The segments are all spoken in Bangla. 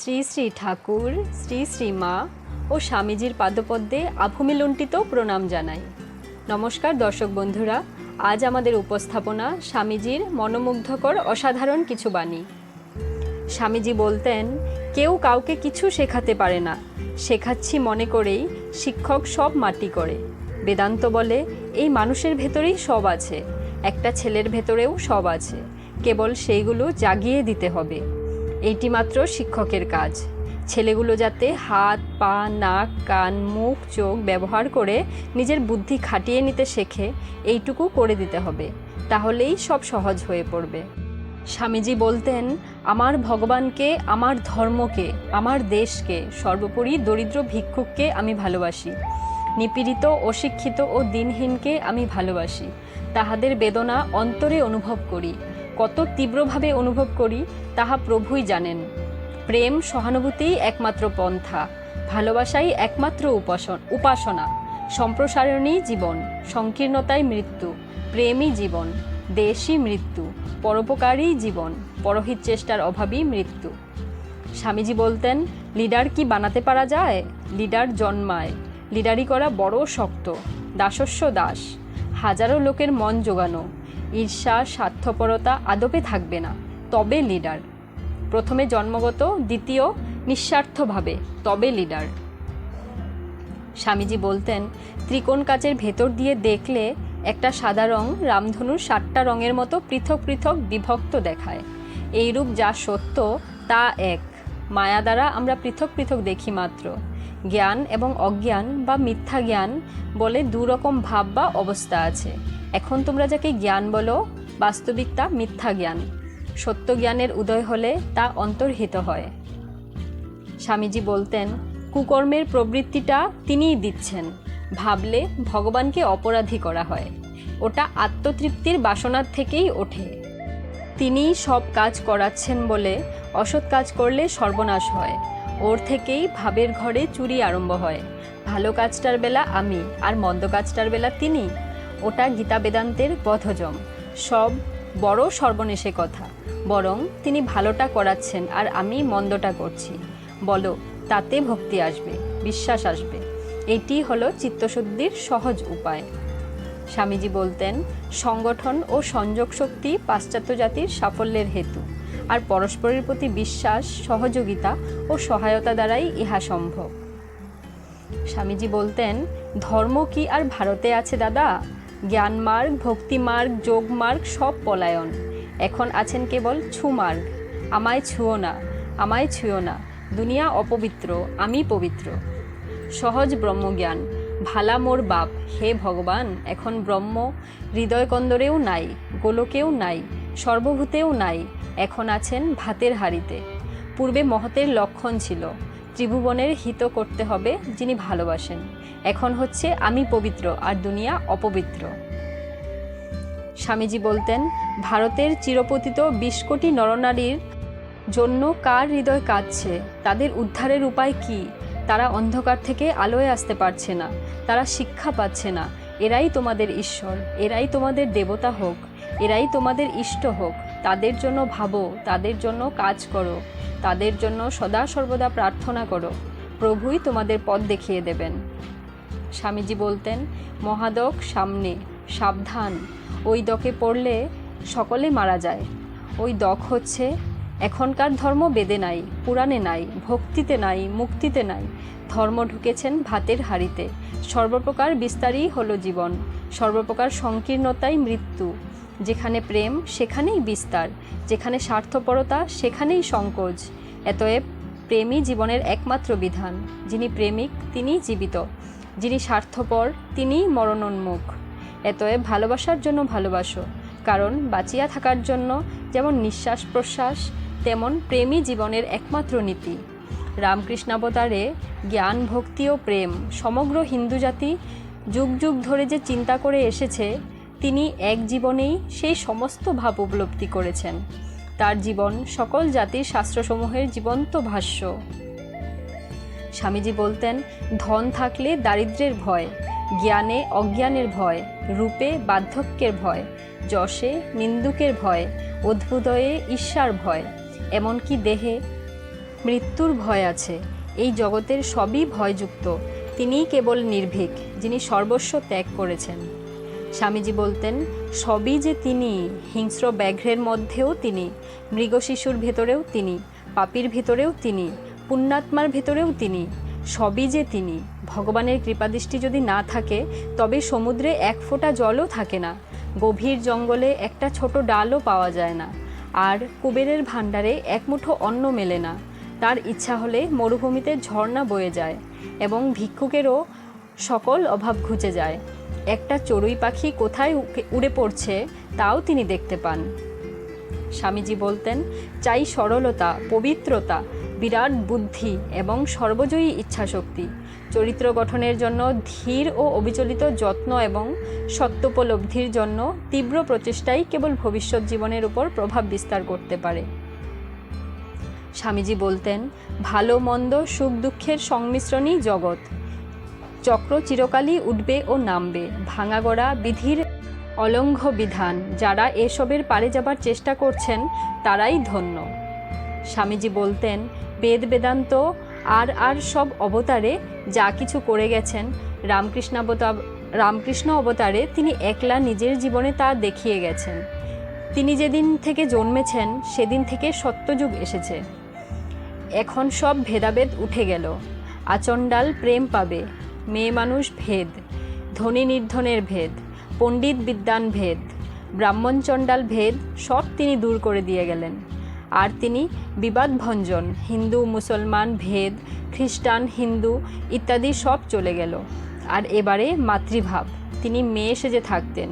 শ্রী শ্রী ঠাকুর, শ্রী শ্রী মা ও স্বামীজির পাদপদ্মে আভূমিলুণ্ঠিত প্রণাম জানাই। নমস্কার দর্শক বন্ধুরা, আজ আমাদের উপস্থাপনা স্বামীজির মনোমুগ্ধকর অসাধারণ কিছু বাণী। স্বামীজি বলতেন, কেউ কাউকে কিছু শেখাতে পারে না। শেখাচ্ছি মনে করেই শিক্ষক সব মাটি করে। বেদান্ত বলে, এই মানুষের ভেতরেই সব আছে। একটা ছেলের ভেতরেও সব আছে। কেবল সেইগুলো জাগিয়ে দিতে হবে। এইটি মাত্র শিক্ষকের কাজ। ছেলেগুলো যাতে হাত, পা, নাক, কান, মুখ, চোখ ব্যবহার করে নিজের বুদ্ধি খাটিয়ে নিতে শেখে, এইটুকু করে দিতে হবে। তাহলেই সব সহজ হয়ে পড়বে। স্বামীজি বলতেন, আমার ভগবানকে, আমার ধর্মকে, আমার দেশকে, সর্বোপরি দরিদ্র ভিক্ষুককে আমি ভালোবাসি। নিপীড়িত, অশিক্ষিত ও দিনহীনকে আমি ভালোবাসি। তাহাদের বেদনা অন্তরে অনুভব করি। কত তীব্রভাবে অনুভব করি তাহা প্রভুই জানেন। প্রেম সহানুভূতিই একমাত্র পন্থা, ভালোবাসাই একমাত্র উপাসন উপাসনা। সম্প্রসারণই জীবন, সংকীর্ণতাই মৃত্যু, প্রেমই জীবন, দেশই মৃত্যু, পরোপকারই জীবন, পরহিত চেষ্টার অভাবই মৃত্যু। স্বামীজি বলতেন, লিডার কি বানাতে পারা যায়? লিডার জন্মায়। লিডারি করা বড় শক্ত দাসস্য দাস। হাজারো লোকের মন জোগানো। ঈর্ষা, স্বার্থপরতা আদপে থাকবে না, তবে লিডার প্রথমে জন্মগত, দ্বিতীয় নিঃস্বার্থভাবে, তবে লিডার স্বামীজি বলতেন, ত্রিকোণ কাচের ভেতর দিয়ে দেখলে একটা সাদা রং রামধনুর সাতটা রঙের মতো পৃথক পৃথক বিভক্ত দেখায়। এইরূপ যা সত্য, তা এক। মায়া দ্বারা আমরা পৃথক পৃথক দেখি মাত্র। জ্ঞান এবং অজ্ঞান বা মিথ্যা জ্ঞান বলে দুরকম ভাব বা অবস্থা আছে। এখন তোমরা যাকে জ্ঞান বলো, বাস্তবিক তা মিথ্যা জ্ঞান। সত্য জ্ঞানের উদয় হলে তা অন্তর্হিত হয়। স্বামীজি বলতেন, কুকর্মের প্রবৃত্তিটা তিনিই দিচ্ছেন। ভাবলে ভগবানকে অপরাধী করা হয়। ওটা আত্মতৃপ্তির বাসনার থেকেই ওঠে। তিনিই সব কাজ করাচ্ছেন বলে, অসৎ কাজ করলে সর্বনাশ হয়। ওর থেকেই ভাবের ঘরে চুরি আরম্ভ হয়। ভালো কাজটার বেলা আমি আর মন্দ কাজটার বেলা তিনি। ওটা গীতা বেদান্তের বধজম। সব বড় সর্বনেশে কথা। বরং তিনি ভালোটা করাচ্ছেন আর আমি মন্দটা করছি। বলো, তাতে ভক্তি আসবে, বিশ্বাস আসবে। এটি হলো চিত্তশুদ্ধির সহজ উপায়। স্বামীজি বলতেন, সংগঠন ও সংযোগ শক্তি পাশ্চাত্য জাতির সাফল্যের হেতু। আর পরস্পরের প্রতি বিশ্বাস, সহযোগিতা ও সহায়তা দ্বারাই ইহা সম্ভব। স্বামীজি বলতেন, ধর্ম কি আর ভারতে আছে দাদা? জ্ঞানমার্গ ভক্তিমার্গ যোগমার্গ সব পলায়ন। এখন আছেন কেবল ছুমার্গ আমায় ছুঁয়ো না, আমায় ছুঁয়ো না। দুনিয়া অপবিত্র, আমি পবিত্র। সহজ ব্রহ্মজ্ঞান, ভালা মোর বাপ। হে ভগবান, এখন ব্রহ্ম, হৃদয়কন্দরেও নাই, গোলকেও নাই, সর্বভূতেও নাই এখন আছেন ভাতের হাড়িতে। পূর্বে মহতের লক্ষণ ছিল। ত্রিভুবনের হিত করতে হবে যিনি ভালোবাসেন। এখন হচ্ছে আমি পবিত্র আর দুনিয়া অপবিত্র। স্বামীজি বলতেন, ভারতের চিরপতিত বিশ কোটি নরনারীর জন্য কার হৃদয় কাঁদছে? তাদের উদ্ধারের উপায় কি? তারা অন্ধকার থেকে আলোয় আসতে পারছে না। তারা শিক্ষা পাচ্ছে না। এরাই তোমাদের ঈশ্বর। এরাই তোমাদের দেবতা হোক। এরাই তোমাদের ইষ্ট হোক। তাদের জন্য ভাবো, তাদের জন্য কাজ করো, তাদের জন্য সদা সর্বদা প্রার্থনা করো, প্রভুই তোমাদের পথ দেখিয়ে দেবেন। স্বামীজি বলতেন, মহাদক সামনে, সাবধান, ওই দকে পড়লে সকলে মারা যায়। ওই দক হচ্ছে, এখনকার ধর্ম বেদে নাই, পুরাণে নাই, ভক্তিতে নাই, মুক্তিতে নাই। ধর্ম ঢুকেছেন ভাতের হাড়িতে। সর্বপ্রকার বিস্তারই হলো জীবন, সর্বপ্রকার সংকীর্ণতাই মৃত্যু। যেখানে প্রেম, সেখানেই বিস্তার, যেখানে স্বার্থপরতা, সেখানেই সংকোচ। এতএব প্রেমই জীবনের একমাত্র বিধান। যিনি প্রেমিক, তিনিই জীবিত। যিনি স্বার্থপর, তিনিই মরণোন্মুখ। এতএব ভালোবাসার জন্য ভালোবাসো। কারণ বাঁচিয়া থাকার জন্য যেমন নিঃশ্বাস প্রশ্বাস, তেমন প্রেমই জীবনের একমাত্র নীতি। রামকৃষ্ণাবতারে জ্ঞান, ভক্তি ও প্রেম, সমগ্র হিন্দু জাতি যুগ যুগ ধরে যে চিন্তা করে এসেছে তিনি এক জীবনেই সেই সমস্ত ভাব উপলব্ধি করেছেন। তার জীবন সকল জাতির শাস্ত্রসমূহের জীবন্ত ভাষ্য। স্বামীজি বলতেন, ধন থাকলে দারিদ্র্যের ভয়, জ্ঞানে অজ্ঞানের ভয়, রূপে বার্ধক্যের ভয়, যশে নিন্দুকের ভয়, অদ্ভুদয়ে ঈর্ষার ভয়, এমনকি দেহে মৃত্যুর ভয় আছে। এই জগতের সবই ভয়যুক্ত। তিনিই কেবল নির্ভীক, যিনি সর্বস্ব ত্যাগ করেছেন। স্বামীজি বলতেন, সবই যে তিনি, হিংস্র ব্যাঘ্রের মধ্যেও তিনি মৃগশিশুর ভেতরেও তিনি, পাপির ভেতরেও তিনি, পুণ্যাত্মার ভেতরেও তিনি, সবই যে তিনি, ভগবানের কৃপাদৃষ্টি যদি না থাকে, তবে সমুদ্রে এক ফোঁটা জলও থাকে না, গভীর জঙ্গলে একটা ছোট ডালও পাওয়া যায় না, আর কুবেরের ভাণ্ডারে এক মুঠো অন্ন মেলে না, তার ইচ্ছা হলে মরুভূমিতে ঝর্ণা বয়ে যায়, এবং ভিক্ষুকেরও সকল অভাব ঘুচে যায়। একটা চড়ুই পাখি কোথায় উড়ে পড়ছে তাও তিনি দেখতে পান। স্বামীজি বলতেন, চাই সরলতা, পবিত্রতা, বিরাট বুদ্ধি এবং সর্বজয়ী ইচ্ছাশক্তি। চরিত্র গঠনের জন্য ধীর ও অবিচলিত যত্ন এবং সত্যোপলব্ধির জন্য তীব্র প্রচেষ্টাই কেবল ভবিষ্যৎ জীবনের উপর প্রভাব বিস্তার করতে পারে। স্বামীজি বলতেন, ভালো, মন্দ, সুখ, দুঃখের সংমিশ্রণই জগৎ। চক্র চিরকালই উঠবে ও নামবে। ভাঙাগড়া বিধির অলঙ্ঘ বিধান। যারা এসবের পারে যাবার চেষ্টা করছেন, তারাই ধন্য। স্বামীজি বলতেন, বেদ বেদান্ত আর আর সব অবতারে যা কিছু করে গেছেন রামকৃষ্ণাবতার রামকৃষ্ণ অবতারে তিনি একলা নিজের জীবনে তা দেখিয়ে গেছেন। তিনি যেদিন থেকে জন্মেছেন, সেদিন থেকে সত্যযুগ এসেছে। এখন সব ভেদাভেদ উঠে গেল। আচণ্ডাল প্রেম পাবে। মেয়ে মানুষ ভেদ, ধনী নির্ধনের ভেদ, পণ্ডিত বিদ্যান ভেদ, ব্রাহ্মণ চণ্ডাল ভেদ সব তিনি দূর করে দিয়ে গেলেন। আর তিনি বিবাদ ভঞ্জন, হিন্দু, মুসলমান, ভেদ, খ্রিস্টান, হিন্দু ইত্যাদি সব চলে গেল। আর এবারে মাতৃভাব, তিনি মেয়ে সেজে থাকতেন।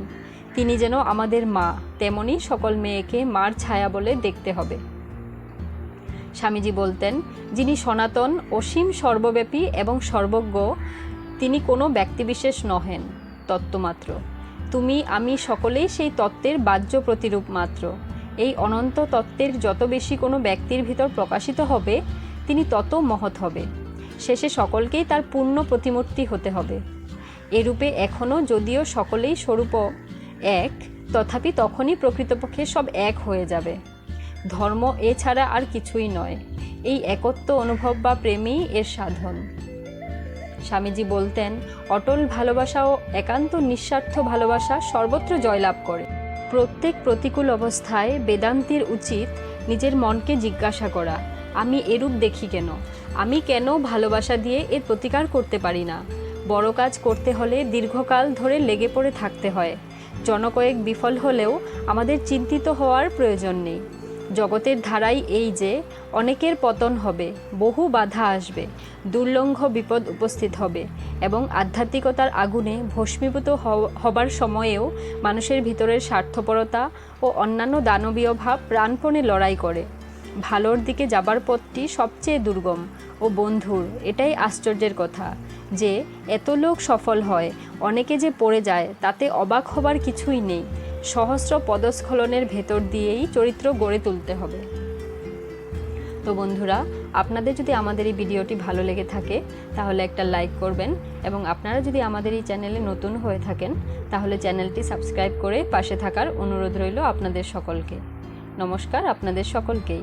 তিনি যেন আমাদের মা, তেমনি সকল মেয়েকে মার ছায়া বলে দেখতে হবে। স্বামীজি বলতেন, যিনি সনাতন, অসীম সর্বব্যাপী এবং সর্বজ্ঞ তিনি কোনো ব্যক্তিবিশেষ নহেন, তত্ত্বমাত্র। তুমি, আমি সকলেই সেই তত্ত্বের বাহ্য প্রতিরূপ মাত্র। এই অনন্ত তত্ত্বের যত বেশি কোনো ব্যক্তির ভিতর প্রকাশিত হবে, তিনি তত মহৎ হবে। শেষে সকলকেই তার পূর্ণ প্রতিমূর্তি হতে হবে। এরূপে এখনও যদিও সকলেই স্বরূপ এক, তথাপি তখনই প্রকৃতপক্ষে সব এক হয়ে যাবে। ধর্ম এছাড়া আর কিছুই নয়। এই একত্ব অনুভব বা প্রেমই এর সাধন। স্বামীজি বলতেন, অটল ভালোবাসা ও একান্ত নিঃস্বার্থ ভালোবাসা সর্বত্র জয়লাভ করে। প্রত্যেক প্রতিকূল অবস্থায় বেদান্তির উচিত নিজের মনকে জিজ্ঞাসা করা, আমি এরূপ দেখি কেন? আমি কেন ভালোবাসা দিয়ে এর প্রতিকার করতে পারি না? বড় কাজ করতে হলে দীর্ঘকাল ধরে লেগে পড়ে থাকতে হয়। জনকয়েক বিফল হলেও আমাদের চিন্তিত হওয়ার প্রয়োজন নেই। জগতের ধারাই এই যে, অনেকের পতন হবে, বহু বাধা আসবে, দুর্লঙ্ঘ বিপদ উপস্থিত হবে এবং আধ্যাত্মিকতার আগুনে ভস্মীভূত হবার সময়েও মানুষের ভিতরের স্বার্থপরতা ও অন্যান্য দানবীয় ভাব প্রাণপণে লড়াই করে। ভালোর দিকে যাবার পথটি সবচেয়ে দুর্গম ও বন্ধুর, এটাই আশ্চর্যের কথা যে, এত লোক সফল হয়, অনেকে যে পড়ে যায়, তাতে অবাক হবার কিছুই নেই। সহস্র পদস্খলনের ভেতর দিয়েই চরিত্র গড়ে তুলতে হবে। তো বন্ধুরা, আপনাদের যদি আমাদের এই ভিডিওটি ভালো লেগে থাকে, তাহলে একটা লাইক করবেন এবং আপনারা যদি আমাদের এই চ্যানেলে নতুন হয়ে থাকেন, তাহলে চ্যানেলটি সাবস্ক্রাইব করে পাশে থাকার অনুরোধ রইল আপনাদের সকলকে। নমস্কার আপনাদের সকলকেই।